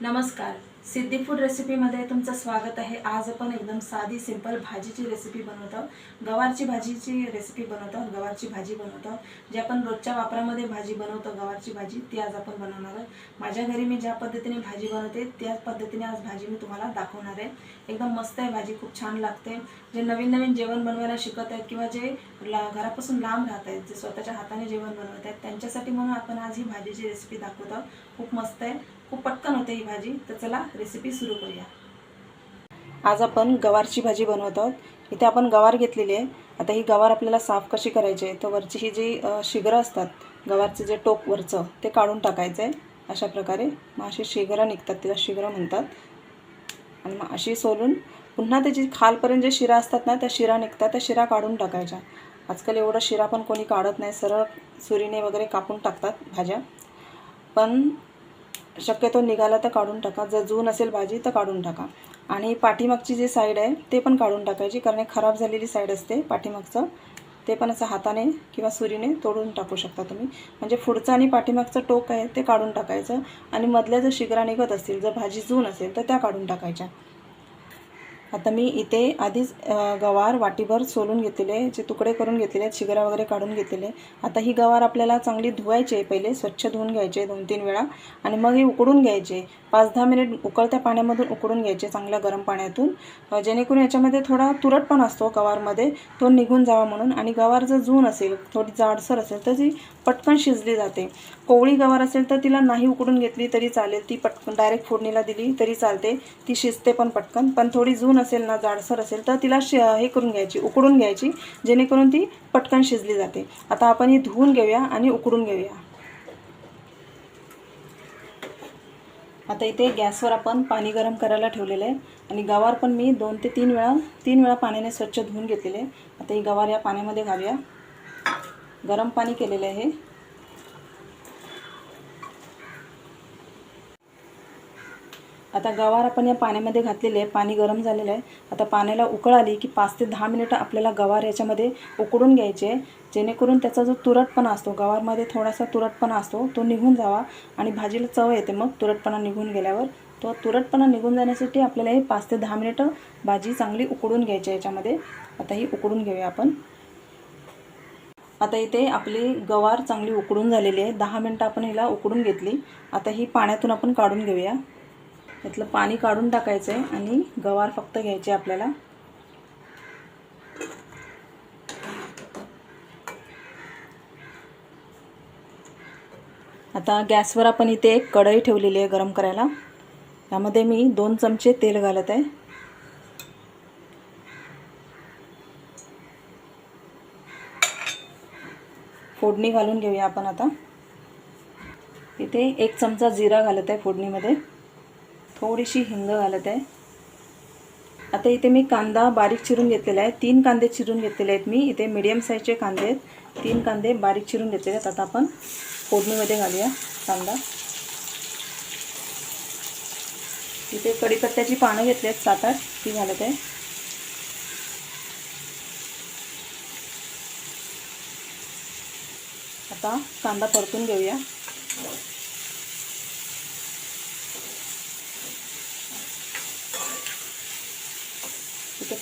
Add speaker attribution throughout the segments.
Speaker 1: नमस्कार. सिद्धी फूड रेसिपीमध्ये तुमचं स्वागत आहे. आज आपण एकदम साधी सिंपल भाजीची रेसिपी बनवतो गवारची भाजीची रेसिपी बनवतो गवारची भाजी बनवतो जे आपण रोजच्या वापरामध्ये भाजी बनवतो गवारची भाजी ती आज आपण बनवणार आहोत. माझ्या घरी मी ज्या पद्धतीने भाजी बनवते त्याच पद्धतीने आज भाजी मी तुम्हाला दाखवणार आहे. एकदम मस्त आहे. भाजी खूप छान लागते. जे नवीन नवीन जेवण बनवायला शिकत आहेत किंवा जे ला घरापासून लांब राहत आहेत जे स्वतःच्या हाताने जेवण बनवत आहेत त्यांच्यासाठी म्हणून आपण आज ही भाजीची रेसिपी दाखवतो खूप मस्त आहे. खूप पटकन होते ही भाजी तर चला रेसिपी सुरू करूया. आज आपण गवारची भाजी बनवत आहोत. इथे आपण गवार घेतलेली आहे. आता ही गवार आपल्याला साफ कशी करायची आहे तर वरची ही जी शिगरं असतात गवारचं जे टोप वरचं ते काढून टाकायचं आहे. अशा प्रकारे मग अशी शिगरं निघतात तिला शिगरं म्हणतात. आणि मग अशी सोलून पुन्हा त्याची खालपर्यंत जे शिरा असतात ना त्या शिरा निघतात त्या शिरा काढून टाकायच्या. आजकाल एवढं शिरा पण कोणी काढत नाही सरळ सुरीने वगैरे कापून टाकतात भाज्या. पण शक्यतो निघाला तर काढून टाका. जर जून असेल भाजी तर काढून टाका. आणि पाठीमागची जी साईड आहे ते पण काढून टाकायची. कारण खराब झालेली साईड असते पाठीमागचं. ते पण असं हाताने किंवा सुरीने तोडून टाकू शकता तुम्ही. म्हणजे पुढचं आणि पाठीमागचं टोक आहे ते काढून टाकायचं. आणि मधल्या जर शिगरा निघत असतील जर भाजी जून असेल तर त्या काढून टाकायच्या. आता मी इथे आधीच गवार वाटीभर सोलून घेतलेले जे तुकडे करून घेतलेले शिगरा वगैरे काढून घेतलेले. आता ही गवार आपल्याला चांगली धुवायची आहे पहिले स्वच्छ धुवून घ्यायचे दोन तीन वेळा आणि मग हे उकडून घ्यायचे. पाच दहा मिनिट उकळत्या पाण्यामधून उकडून घ्यायचे चांगल्या गरम पाण्यातून. जेणेकरून याच्यामध्ये थोडा तुरटपण असतो गवारमध्ये तो निघून जावा म्हणून. आणि गवार जर जून असेल थोडी जाडसर असेल तर ती पटकन शिजली जाते. कोवळी गवार असेल तर तिला नाही उकडून घेतली तरी चालेल. ती पटकन डायरेक्ट फोडणीला दिली तरी चालते. ती शिजते पण पटकन. पण थोडी जून असेल ना जाडसर असेल तर तिला शि हे करून घ्यायची उकडून घ्यायची जेणेकरून ती पटकन शिजली जाते. आता आपण ही धुवून घेऊया आणि उकडून घेऊया. आता इथे गॅसवर आपण पाणी गरम करायला ठेवलेलं आहे. आणि गवार पण मी दोन ते तीन वेळा तीन वेळा पाण्याने स्वच्छ धुवून घेतलेले आहे. आता ही गवार या पाण्यामध्ये घालूया. गरम पाणी केलेलं आहे. आता गवार आपण या पाण्यामध्ये घातलेले आहे. पाणी गरम झालेलं आहे. आता पाण्याला उकळ आली की पाच ते दहा मिनिटं आपल्याला गवार याच्यामध्ये उकडून घ्यायचे जेणेकरून त्याचा जो तुरटपणा असतो गवारमध्ये थोडासा तुरटपणा असतो तो निघून जावा आणि भाजीला चव येते. मग तुरटपणा निघून गेल्यावर तो तुरटपणा निघून जाण्यासाठी आपल्याला हे पाच ते दहा मिनिटं भाजी चांगली उकडून घ्यायची आहे याच्यामध्ये. आता ही उकडून घेऊया आपण. आता इथे आपली गवार चांगली उकडून झालेली आहे. दहा मिनटं आपण हिला उकडून घेतली. आता ही पाण्यातून आपण काढून घेऊया. यातलं पाणी काढून टाकायचं आहे आणि गवार फक्त घ्यायचे आपल्याला. आता गॅसवर आपण इथे एक कढई ठेवलेली आहे गरम करायला. यामध्ये मी दोन चमचे तेल घालत आहे. फोडणी घालून घेऊया आपण आता. इथे एक चमचा जिरा घालत आहे फोडणीमध्ये. थोडीशी हिंग घालत आहे. आता इथे मी कांदा बारीक चिरून घेतलेला आहे. तीन कांदे चिरून घेतलेले आहेत मी. इथे मीडियम साईजचे कांदे आहेत. तीन कांदे बारीक चिरून घेतलेले आहेत. आता आपण फोडणीमध्ये घालूया कांदा. इथे कढीपत्त्याची पानं घेतली आहेत. सात आठ ती घालत आहे. आता कांदा परतून घेऊया.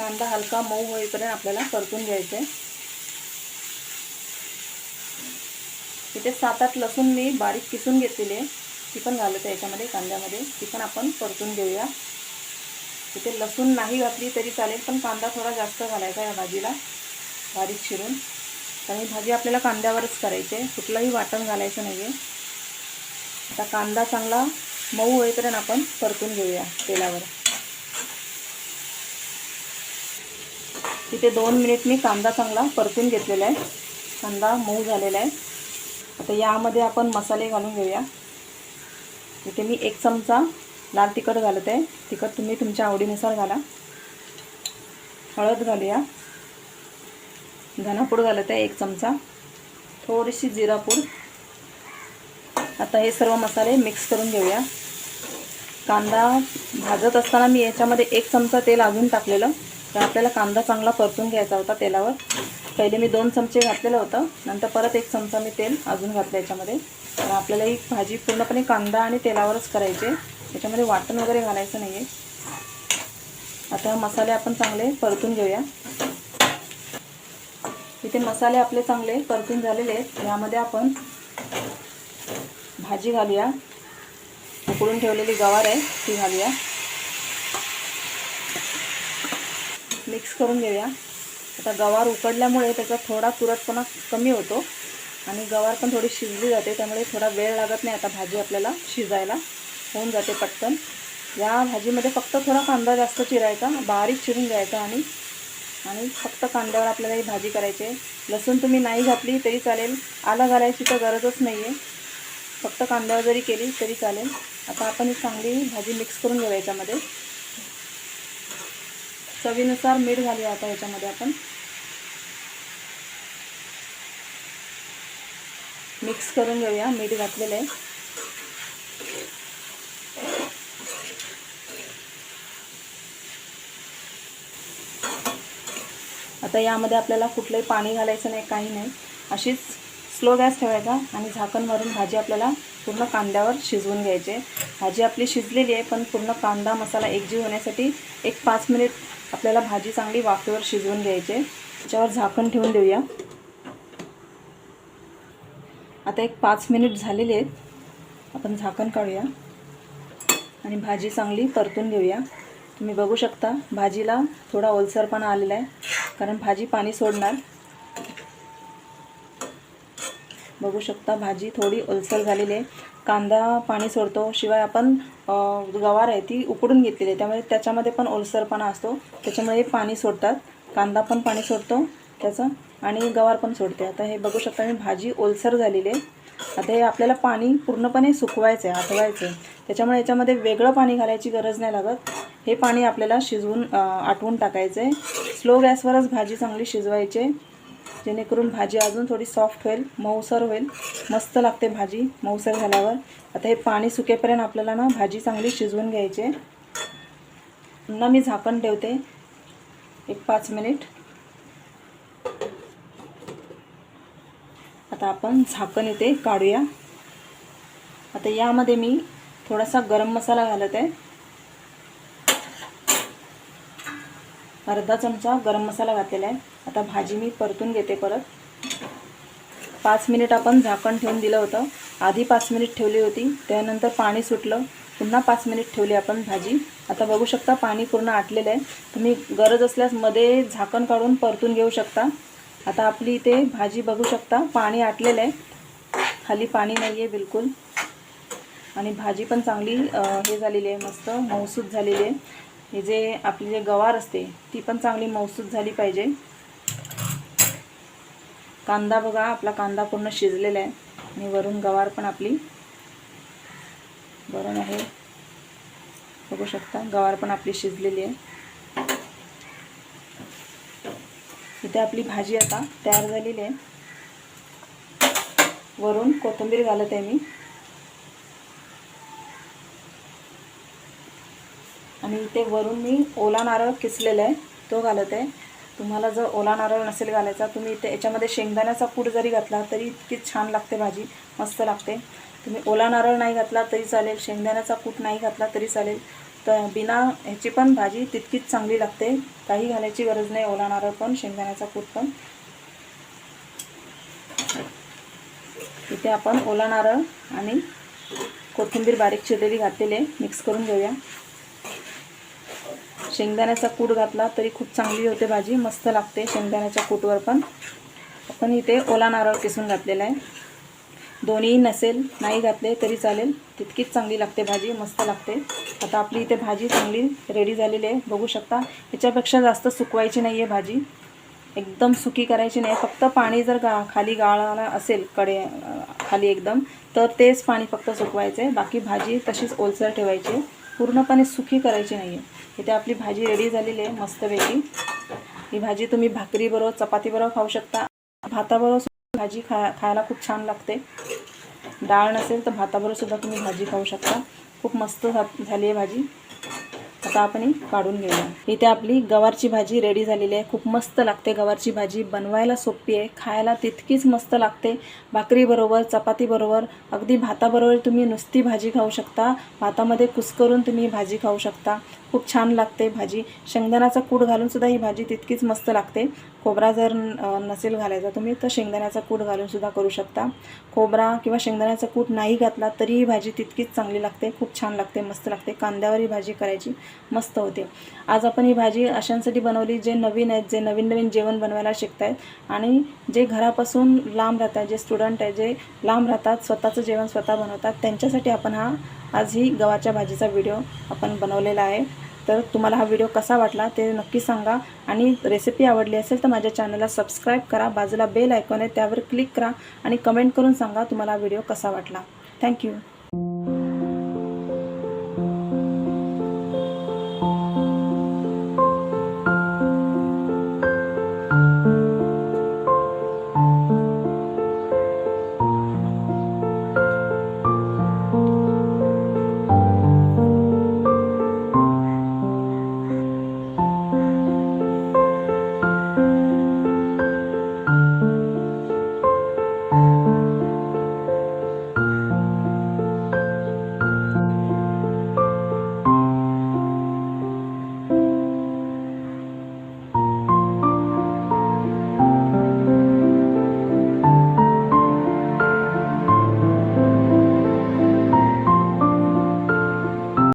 Speaker 1: कांदा हलका मऊ होईपर्यंत आपल्याला परतून घ्यायचा. आहे इथे सात आठ लसूण मी बारीक किसून घेतलेली आहे. ती पण घालत आहे याच्यामध्ये कांद्यामध्ये. ती पण आपण परतून घेऊया. इथे लसूण नाही घातली तरी चालेल पण कांदा थोडा जास्त घालायचा या भाजीला. बारीक चिरून. कारण भाजी आपल्याला कांद्यावरच करायची आहे. कुठलंही वाटण घालायचं नाही आहे आता कांदा चांगला मऊ होईपर्यंत आपण परतून घेऊया तेलावर. तिथे दोन मिनिट मी कांदा चांगला परतून घेतलेला आहे. कांदा मऊ झालेला आहे. आता यामध्ये आपण मसाले घालून घेऊया. इथे मी एक चमचा लाल तिखट घालत आहे. तिखट तुम्ही तुमच्या आवडीनुसार घाला. हळद घालूया. धनापूड घालत आहे एक चमचा. थोडीशी जिरापूड. आता हे सर्व मसाले मिक्स करून घेऊया. कांदा भाजत असताना मी याच्यामध्ये एक चमचा तेल अजून टाकलेलं. तर आपल्याला कांदा चांगला परतून घ्यायचा होता तेलावर. पहिले मी दोन चमचे घातलेलं होतं. नंतर परत एक चमचा मी तेल अजून घातलं याच्यामध्ये. तर आपल्याला ही भाजी पूर्णपणे कांदा आणि तेलावरच करायची त्याच्यामध्ये वाटण वगैरे घालायचं नाही आहे आता मसाले आपण चांगले परतून घेऊया. इथे मसाले आपले चांगले परतून झालेले आहेत. यामध्ये आपण भाजी घालूया. उकडून ठेवलेली गवार आहे ती घालूया. मिक्स करून घेऊया. आता गवार उकडल्यामुळे त्याचा थोडा तुरटपणा कमी होतो आणि गवार पण थोडी शिजली जाते त्यामुळे थोडा वेळ लागत नाही आता भाजी आपल्याला शिजायला. होऊन जाते पटकन. या भाजीमध्ये फक्त थोडा कांदा जास्त चिरायचा बारीक चिरून घ्यायचा आणि आणि फक्त कांद्यावर आपल्याला ही भाजी करायची आहे. लसूण तुम्ही नाही घातली तरी चालेल. आलं घालायची तर गरजच नाही आहे फक्त कांद्यावर जरी केली तरी चालेल. आता आपण ही चांगली भाजी मिक्स करून घेऊ याच्यामध्ये. चवीनुसार मीठ घालूया आता याच्यामध्ये आपण. मिक्स करून घेऊया मीठ घातलेलं आहे. आता यामध्ये आपल्याला कुठलंही पाणी घालायचं नाही काही नाही. अशीच स्लो गॅस ठेवायचा आणि झाकण मारून भाजी आपल्याला पूर्ण कांद्यावर शिजवून घ्यायची आहे. भाजी आपली शिजलेली आहे पण पूर्ण कांदा मसाला एकजीव होण्यासाठी एक पाच मिनिट आपल्याला भाजी चांगली वाफेवर शिजवून घ्यायची आहे. त्याच्यावर झाकण ठेवून देऊया. आता एक पाच मिनिट झालेले आहेत. आपण झाकण काढूया. आणि भाजी चांगली परतून घेऊया. तुम्ही बघू शकता भाजीला थोडा ओलसरपणा आलेला आहे. कारण भाजी पाणी सोडणार. बघू शकता भाजी थोडी ओलसर झालेली आहे. कांदा पाणी सोडतो शिवाय आपण गवार आहे ती उकडून घेतलेली आहे. त्यामुळे त्याच्यामध्ये पण ओलसरपणा असतो. त्याच्यामुळे पाणी सोडतात. कांदा पण पाणी सोडतो त्याचं आणि गवार पण सोडते. आता हे बघू शकता मी भाजी ओलसर झालेली आहे. आता हे आपल्याला पाणी पूर्णपणे सुकवायचं आहे आठवायचं आहे. त्याच्यामुळे याच्यामध्ये वेगळं पाणी घालायची गरज नाही लागत. हे पाणी आपल्याला शिजवून आठवून आटवून टाकायचं आहे. स्लो गॅसवरच भाजी चांगली शिजवायची आहे. जेणेकरून भाजी अजून थोडी सॉफ्ट होईल मऊसर होईल. मस्त लागते भाजी मऊसर झाल्यावर. आता हे पाणी सुकेपर्यंत आपल्याला ना भाजी चांगली शिजवून घ्यायची आहे. पुन्हा मी झाकण ठेवते. एक पाच मिनिट. आता आपण झाकण इथे काढूया. आता यामध्ये मी थोडासा गरम मसाला घालत आहे. अर्धा चमचा गरम मसाला घातलेला आहे. आता भाजी मी परतून घेते परत. पाच मिनिट आपण झाकण ठेवून दिलं होतं. आधी पाच मिनिट ठेवली होती. त्यानंतर पाणी सुटलं. पुन्हा पाच मिनिट ठेवली आपण भाजी. आता बघू शकता पाणी पूर्ण आटलेलं आहे. तुम्ही गरज असल्यास मध्ये झाकण काढून परतून घेऊ शकता. आता आपली इथे भाजी बघू शकता. पाणी आटलेलं आहे. खाली पाणी नाही आहे बिलकुल. आणि भाजी पण चांगली हे झालेली आहे. मस्त मऊसूत झालेली आहे. हे जे आपली जे गवार असते ती पण चांगली मौसूद झाली पाहिजे. कांदा बघा आपला कांदा पूर्ण शिजलेला आहे. आणि वरून गवार पण आपली वरण आहे. बघू शकता गवार पण आपली शिजलेली आहे. इथे आपली भाजी आता तयार झालेली आहे. वरून कोथिंबीर घालत आहे मी. आणि इथे वरून मी ओला नारळ किसलेला आहे. तो घालत आहे. तुम्हाला जर ओला नारळ नसेल घालायचा तुम्ही इथे याच्यामध्ये शेंगदाण्याचा कूट जरी घातला तरी इतकी छान लागते भाजी. मस्त लागते. तुम्ही ओला नारळ नाही घातला तरी चालेल. शेंगदाण्याचा कूट नाही घातला तरी चालेल. तर बिना ह्याची पण भाजी तितकीच चांगली लागते. काही घालायची गरज नाही ओला नारळ पण शेंगदाण्याचा कूट पण. इथे आपण ओला नारळ आणि कोथिंबीर बारीक चिरलेली घातलेली आहे. मिक्स करून घेऊया. शेंगदाण्याचा कूट घातला तरी खूप चांगली होते भाजी मस्त लागते शेंगदाण्याच्या कूटवर पण. आपण इथे ओला नारळ किसून घातलेला आहे. दोन्ही नसेल नाही घातले तरी चालेल. तितकीच चांगली लागते भाजी मस्त लागते. आता आपली इथे भाजी चांगली रेडी झालेली आहे. बघू शकता ह्याच्यापेक्षा जास्त सुकवायची नाही आहे भाजी. एकदम सुकी करायची नाही. फक्त पाणी जर गा खाली गाळाला असेल कडे खाली एकदम तर तेच पाणी फक्त सुकवायचं आहे बाकी भाजी तशीच ओलसर ठेवायची आहे. पूर्णपणे सुखी करायची नाही आहे इथे आपली भाजी रेडी झालेली आहे मस्तपैकी ही भाजी तुम्ही भाकरीबरोबर चपातीबरोबर खाऊ शकता. भाताबरोबर सुद्धा भाजी खा खायला खूप छान लागते. डाळ नसेल तर भाताबरोबर सुद्धा तुम्ही भाजी खाऊ शकता. खूप मस्त झा झाली आहे भाजी. आता आपण काढून घेऊया. इथे आपली गवारची भाजी रेडी झालेली आहे. खूप मस्त लागते गवारची भाजी. बनवायला सोपी आहे. खायला तितकीच मस्त लागते. भाकरीबरोबर चपातीबरोबर अगदी भाताबरोबर तुम्ही नुसती भाजी खाऊ शकता. भातामध्ये कुस्करून तुम्ही भाजी खाऊ शकता. खूप छान लागते भाजी. शेंगदाण्याचा कूट घालूनसुद्धा ही भाजी तितकीच मस्त लागते. खोबरा जर नसेल घालायचा तुम्ही तर शेंगदाण्याचा कूट घालूनसुद्धा करू शकता. खोबरा किंवा शेंगदाण्याचा कूट नाही घातला तरी ही भाजी तितकीच चांगली लागते खूप छान लागते मस्त लागते. कांद्यावर ही भाजी करायची मस्त होते. आज आपण ही भाजी अशांसाठी बनवली जे नवीन आहेत जे नवीन नवीन जेवण बनवायला शिकत आहेत आणि जे घरापासून लांब राहतात जे स्टुडंट आहे जे लांब राहतात स्वतःचं जेवण स्वतः बनवतात त्यांच्यासाठी आपण हा आज ही गव्हाच्या भाजीचा व्हिडिओ आपण बनवलेला आहे. तर तुम्हाला हा व्हिडिओ कसा वाटला ते नक्की सांगा. आणि रेसिपी आवडली असेल तर माझ्या चॅनलला सबस्क्राईब करा. बाजूला बेल ऐकून आहे त्यावर क्लिक करा आणि कमेंट करून सांगा तुम्हाला हा व्हिडिओ कसा वाटला. थँक्यू